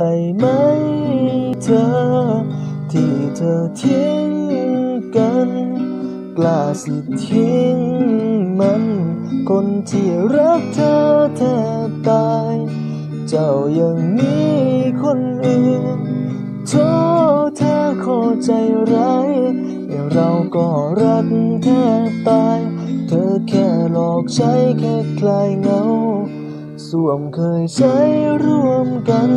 ไปไหมเธอ ที่เธอทิ้งกัน กล้าสิทิ้งมัน คนที่รักเธอแทบตาย เจ้ายังมีคนอื่นโทษเธอโคตรใจร้ายแต่เราก็รักแทบตาย เธอแค่หลอกใช้แค่คลายเหงา สวมเคยใช้ร่วมกัน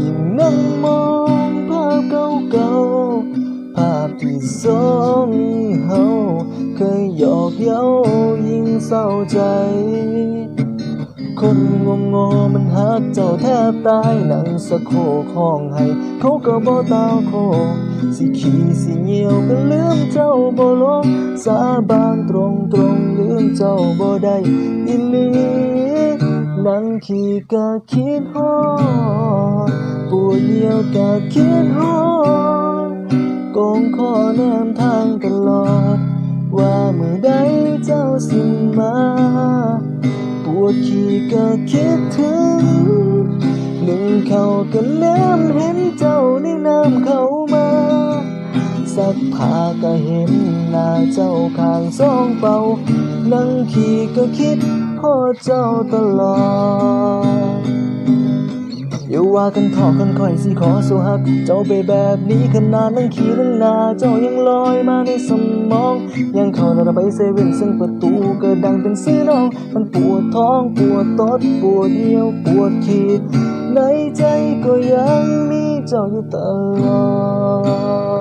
ยิ่งนั่งมองภาพเก่าๆ ภาพที่สองเฮาเคยหยอกเย้ายิ่งเศร้าใจ คนงมงอมันหักเจ้าแทบตายหนังสะโคข้องให้ เขาก็บ่ตาโค สิขี้สิเหี่ยวก็ลืมเจ้าบ่ลงสาบานตรงตรงๆลืมเจ้าบ่ได้ ขี้ก็คิดฮอดปวดเดียวก็คิดฮอดกงคอแนมทางตลอด ว่าเมื่อใดเจ้าสิมาปวดขี้ก็คิดถึงหนึ่งเขาก็แนมเห็นเจ้าในน้ำเขามาสักผ้าก็เห็นหน้าเจ้าข้างสองเป่านั่งขี่ก็คิด เจ้าตลอด อย่าว่ากันทอกันคอยสิขอสู่ฮัก เจ้าไปแบบนี้ขนาดนั่งขี่นั่งหนาเจ้ายังลอยมาในสมอง ยังเข้าเราไปเซเว่นซึ่งประตูก็ดังเป็นซื้อน้อง มันปวดท้องปวดตดปวดเหี่ยวปวดขีด ในใจก็ยังมีเจ้าอยู่ตลอด